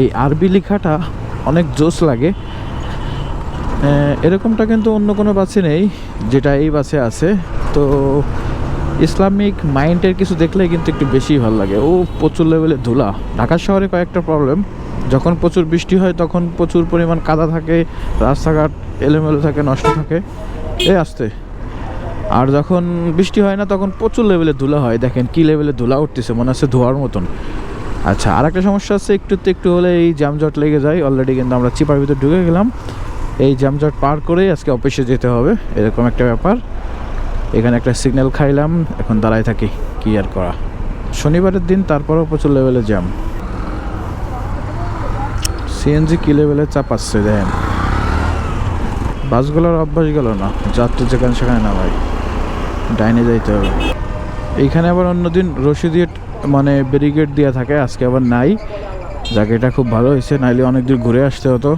এই আরবি লেখাটা অনেক জোস লাগে। এরকমটা কিন্তু অন্য কোনো বাসে নেই, যেটা এই বাসে আছে। তো ইসলামিক মাইন্ডের কিছু দেখলে কিন্তু একটু বেশি ভালো লাগে। ও প্রচুর লেভেলে ধুলা। ঢাকা শহরে কয়েকটা প্রবলেম যখন প্রচুর বৃষ্টি হয়, তখন প্রচুর পরিমাণ কাদা থাকে, রাস্তাঘাট এলোমেলো থাকে, নষ্ট থাকে। এ আসতে। আর যখন বৃষ্টি হয় না, তখন প্রচুর লেভেলে ধুলা হয়। দেখেন কি লেভেলে ধুলা উঠতেছে, মনে হচ্ছে ধোয়ার মতন। আচ্ছা আর একটা সমস্যা আছে একটুতে একটু হলে এই জ্যামজট লেগে যায়। অলরেডি কিন্তু আমরা চিপার ভিতর ঢুকে গেলাম। এই জ্যামজট পার করেই আজকে অফিসে যেতে হবে, এরকম একটা ব্যাপার। এখানে একটা সিগন্যাল খাইলাম, এখন দাঁড়ায় থাকি, কি আর করা? শনিবারের দিন তারপরেও প্রচুর লেভেলে জ্যাম। সিএনজি কি লেভেলে চাপ চাপাচ্ছে দেখেন। বাসগুলোর অভ্যাস গেল না, যাত্রী যেখানে সেখানে নামাই। ডাইনে যাইতে হবে। এইখানে আবার অন্যদিন রশি দিয়ে মানে ব্যারিকেড দেওয়া থাকে, আজকে আবার নাই। জায়গাটা খুব ভালো হয়েছে, নাইলে অনেক দূর ঘুরে আসতে হতো।